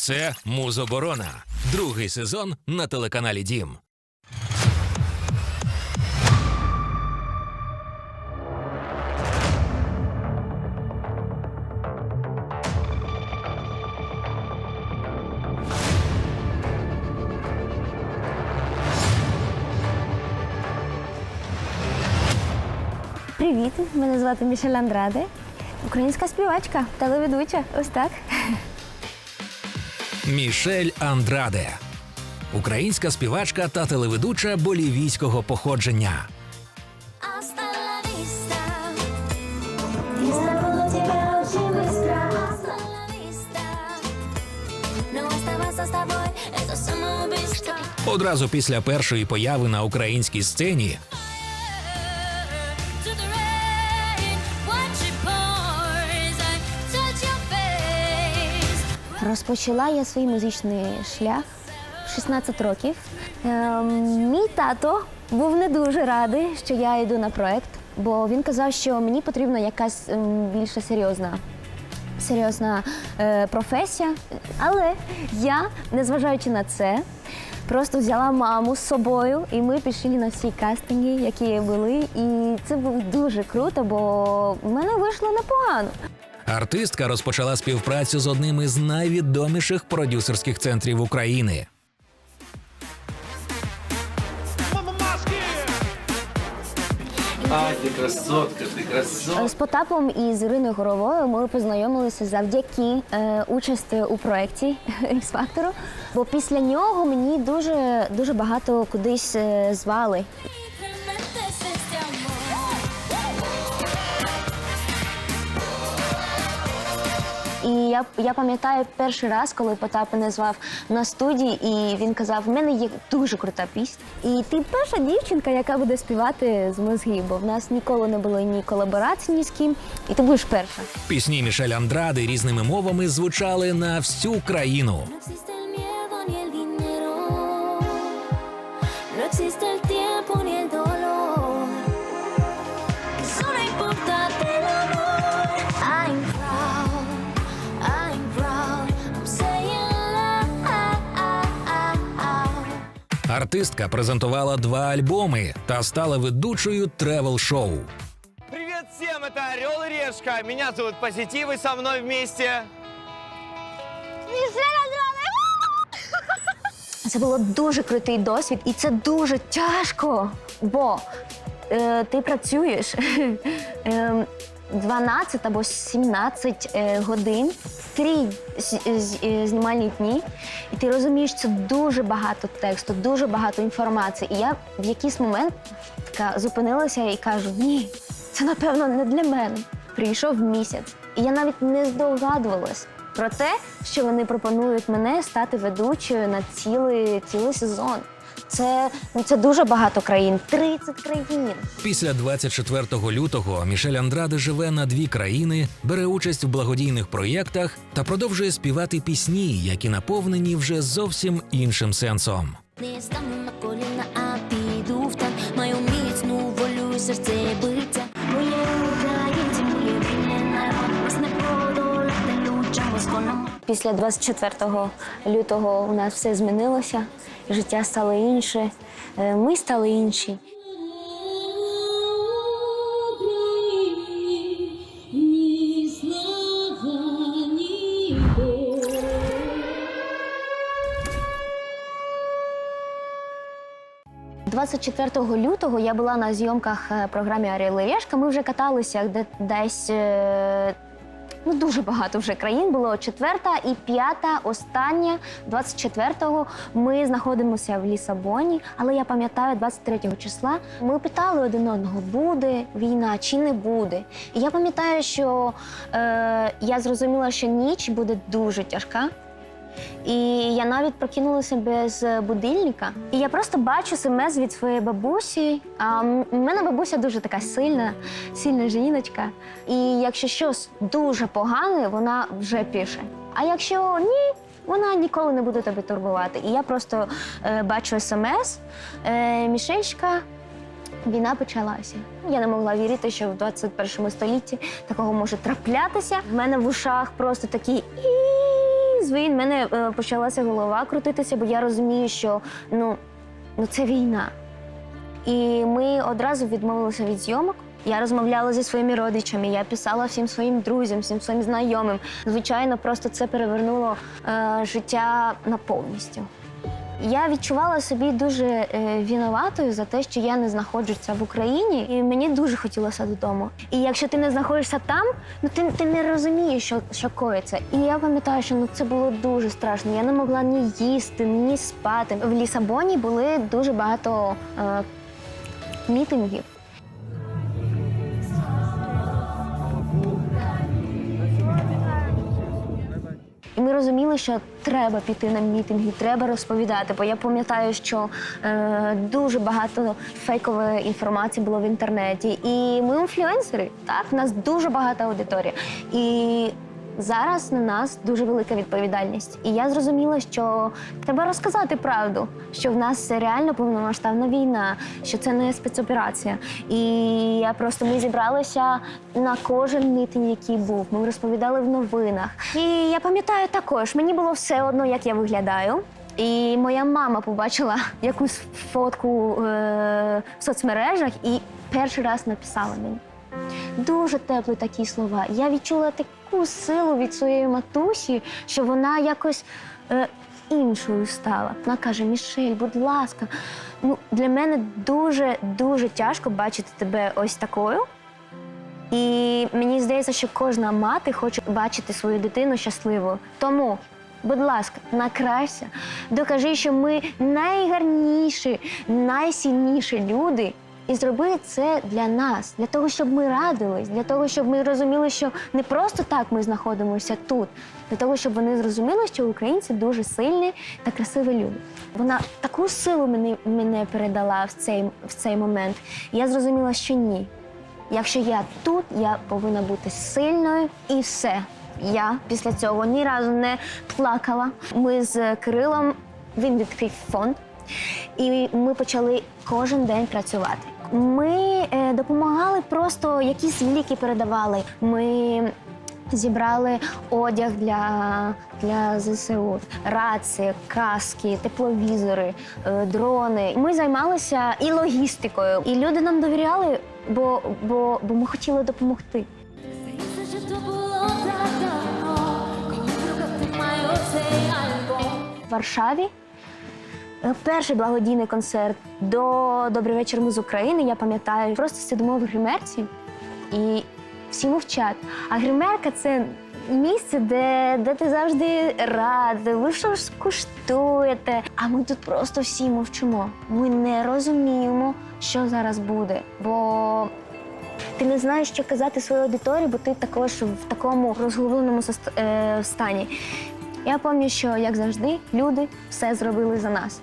Це Музоборона, другий сезон на телеканалі Дім. Привіт, мене звати Мішель Андраде, українська співачка, телеведуча. Ось так. Мішель Андраде, українська співачка та телеведуча болівійського походження. Visto. Одразу після першої появи на українській сцені Розпочала я свій музичний шлях в 16 років. Ем, мій тато був не дуже радий, що я йду на проект, бо він казав, що мені потрібна якась ем, більше серйозна. Серйозна е, професія, але я, незважаючи на це, просто взяла маму з собою, і ми пішли на всі кастинги, які були. І це було дуже круто, бо в мене вийшло непогано. Артистка розпочала співпрацю з одним із найвідоміших продюсерських центрів України. А, ты красотка, ты красотка. З Потапом і з Іриною Горовою ми познайомилися завдяки е, участі у проєкті x фактору Бо після нього мені дуже дуже багато кудись е, звали. І я, я пам'ятаю перший раз, коли Потап мене звав на студії, і він казав: в мене є дуже крута пісня. І ти перша дівчинка, яка буде співати з мозгів, бо в нас ніколи не було ні колаборацій ні з ким, і ти будеш перша. Пісні Мішель Андради різними мовами звучали на всю країну. Артистка презентувала два альбоми та стала ведучою тревел-шоу. Привет всем, это Орел и Решка. Меня зовут Позитив, и со мной вместе... Це було дуже крутий досвід, і це дуже тяжко, бо е, ти працюєш е, 12 або 17 е, годин, три е, знімальні дні, і ти розумієш, це дуже багато тексту, дуже багато інформації. І я в якийсь момент така зупинилася і кажу: ні, це напевно не для мене. Прийшов місяць, і я навіть не здогадувалась про те, що вони пропонують мене стати ведучою на цілий, цілий сезон. Це, ну, це дуже багато країн, 30 країн. Після 24 лютого Мішель Андраде живе на дві країни, бере участь в благодійних проєктах та продовжує співати пісні, які наповнені вже зовсім іншим сенсом. Не стану на коліна, а піду в танк. Маю міцну волю серце Після 24 лютого у нас все змінилося, життя стало інше, е, ми стали інші. Ні слава, ні боль. – 24 лютого я була на зйомках е, програмі Орел і Решка. Ми вже каталися десь е, ну, дуже багато вже країн. Було четверта і п'ята, остання. 24-го ми знаходимося в Лісабоні, але я пам'ятаю, 23 числа ми питали один одного, буде війна чи не буде. І я пам'ятаю, що е, я зрозуміла, що ніч буде дуже тяжка. І я навіть прокинулася без будильника. І я просто бачу смс від своєї бабусі. А в мене бабуся дуже така сильна, сильна жіночка. І якщо щось дуже погане, вона вже пише. А якщо ні, вона ніколи не буде тебе турбувати. І я просто е, бачу смс, е, Мішельська, Війна почалася. Я не могла вірити, що в 21 столітті такого може траплятися. В мене в ушах просто такі і в мене е, почалася голова крутитися, бо я розумію, що ну, ну це війна. І ми одразу відмовилися від зйомок. Я розмовляла зі своїми родичами, я писала всім своїм друзям, всім своїм знайомим. Звичайно, просто це перевернуло е, життя на повністю. Я відчувала собі дуже е, винуватою за те, що я не знаходжуся в Україні, і мені дуже хотілося додому. І якщо ти не знаходишся там, ну ти, ти не розумієш, що, що коїться. І я пам'ятаю, що ну це було дуже страшно. Я не могла ні їсти, ні спати. В Лісабоні були дуже багато е, мітингів. Ми розуміли, що треба піти на мітинги, треба розповідати. Бо я пам'ятаю, що е, дуже багато фейкової інформації було в інтернеті. І ми інфлюенсери, так, в нас дуже багата аудиторія. І зараз на нас дуже велика відповідальність. І я зрозуміла, що треба розказати правду, що в нас реально повномасштабна війна, що це не спецоперація. І я просто ми зібралися на кожен мітинг, який був. Ми розповідали в новинах. І я пам'ятаю також, мені було все одно, як я виглядаю. І моя мама побачила якусь фотку е- в соцмережах і перший раз написала мені. Дуже теплі такі слова. Я відчула таку силу від своєї матусі, що вона якось е, іншою стала. Вона каже: Мішель, будь ласка, ну для мене дуже дуже тяжко бачити тебе ось такою. І мені здається, що кожна мати хоче бачити свою дитину щасливою. Тому, будь ласка, накрайся, докажи, що ми найгарніші, найсильніші люди. І зроби це для нас, для того, щоб ми радились, для того, щоб ми розуміли, що не просто так ми знаходимося тут, для того, щоб вони зрозуміли, що українці дуже сильні та красиві люди. Вона таку силу мені, мене передала в цей, в цей момент. Я зрозуміла, що ні. Якщо я тут, я повинна бути сильною і все. Я після цього ні разу не плакала. Ми з Кирилом він відкрив фонд, і ми почали кожен день працювати. Ми е, допомагали просто якісь ліки передавали. Ми зібрали одяг для, для ЗСУ, рації, каски, тепловізори, е, дрони. Ми займалися і логістикою. І люди нам довіряли, бо, бо, бо ми хотіли допомогти. В Варшаві. Е, Перший благодійний концерт до Добрий вечір ми з України. Я пам'ятаю, просто сидимо в гримерці і всі мовчать. А гримерка це місце, де, де ти завжди радий, ви щось куштуєте. А ми тут просто всі мовчимо. Ми не розуміємо, що зараз буде. Бо ти не знаєш, що казати своїй аудиторії, бо ти також в такому розгубленому е, стані. Я пам'ятаю, що як завжди, люди все зробили за нас.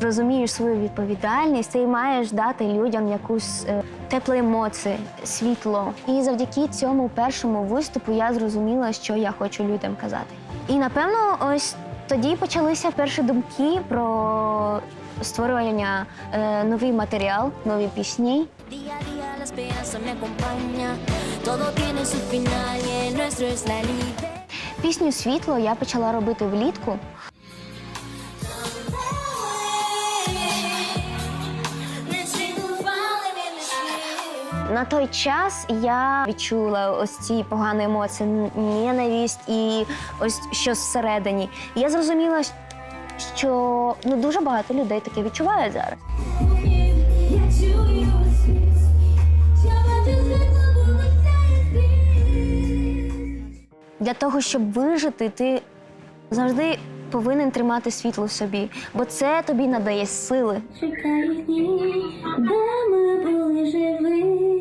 Розумієш свою відповідальність і маєш дати людям якусь е, теплі емоції, світло. І завдяки цьому першому виступу я зрозуміла, що я хочу людям казати. І напевно, ось тоді почалися перші думки про створювання е, новий матеріал, нові пісні. Пісню Світло я почала робити влітку. На той час я відчула ось ці погані емоції, ненависть і ось щось всередині. І я зрозуміла, що ну дуже багато людей таке відчувають зараз. Для того, щоб вижити, ти завжди повинен тримати світло в собі, бо це тобі надає сили. Чекають дні, де ми були живі.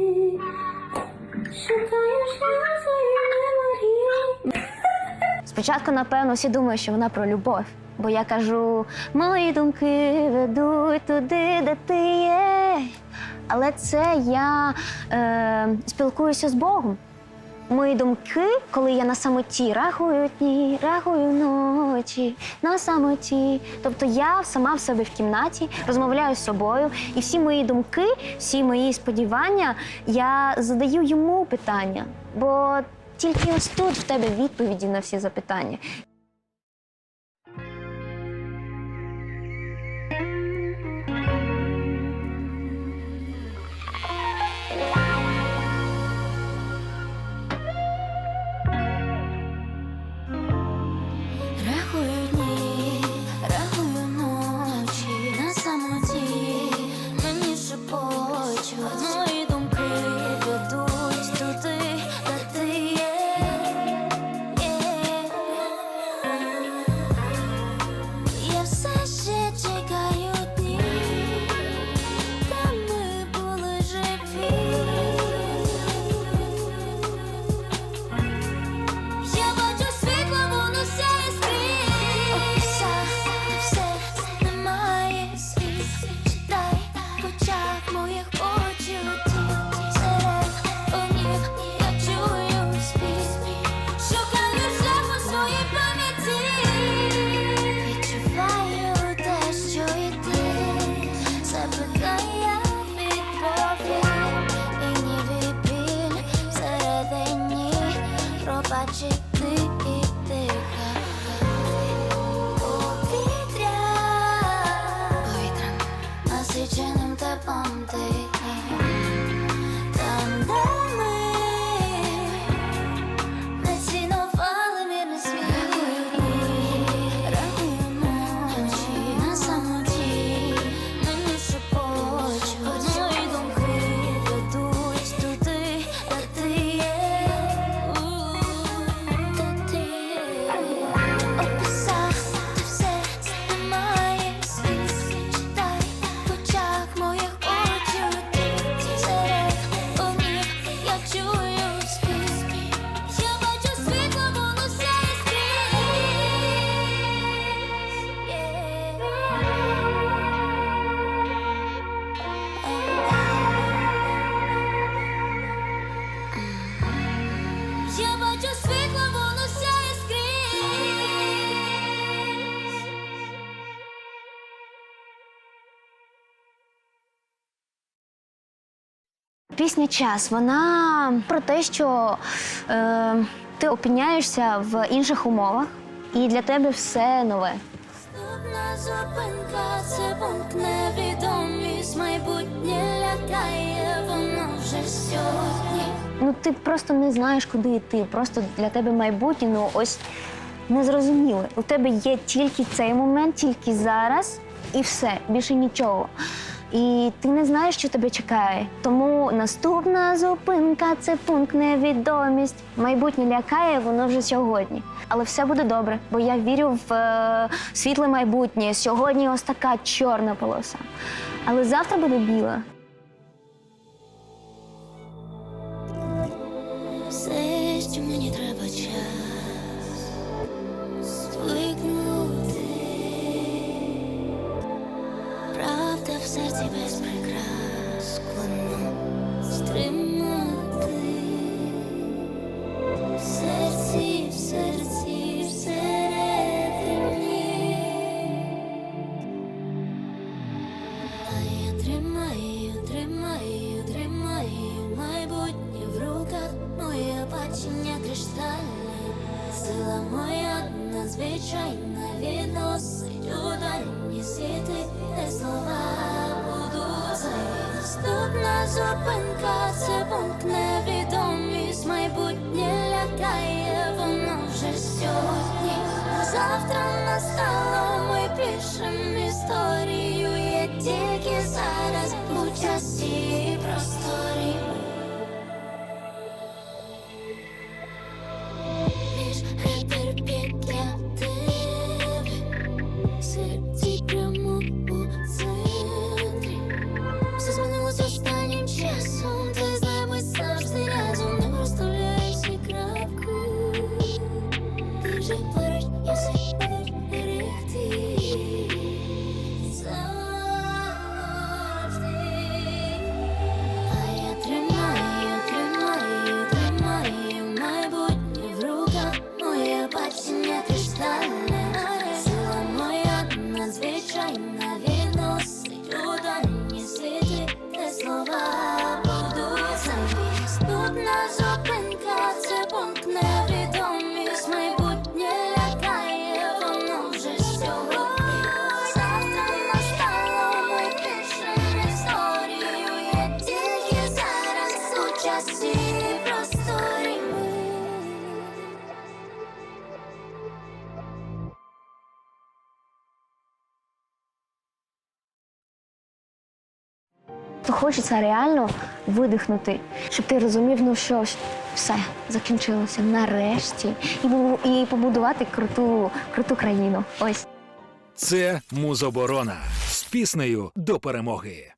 Спочатку, напевно, всі думають, що вона про любов. Бо я кажу, мої думки ведуть туди, де ти є. Але це я е, спілкуюся з Богом. Мої думки, коли я на самоті, рахую дні, рахую ночі, на самоті. Тобто я сама в себе в кімнаті розмовляю з собою, і всі мої думки, всі мої сподівання, я задаю йому питання. Бо тільки ось тут в тебе відповіді на всі запитання. Пісня час вона про те, що е, ти опиняєшся в інших умовах, і для тебе все нове. Наступна зупинка це пункт невідомість майбутнє лякає, воно вже сьогодні. Ну ти просто не знаєш, куди йти. Просто для тебе майбутнє, ну ось незрозуміле. У тебе є тільки цей момент, тільки зараз, і все, більше нічого. І ти не знаєш, що тебе чекає. Тому наступна зупинка це пункт невідомість. Майбутнє лякає, воно вже сьогодні. Але все буде добре, бо я вірю в е, світле майбутнє. Сьогодні ось така чорна полоса. Але завтра буде біла. Світи, де слова будуть наступна зупинка, це пункт невідомість, майбутнє лякає, воно вже сьогодні. Завтра настало, ми пишем історію, є тільки зараз. У часі То хочеться реально видихнути, щоб ти розумів, ну що все закінчилося нарешті, і, і побудувати круту, круту країну. Ось. Це музоборона з піснею до перемоги.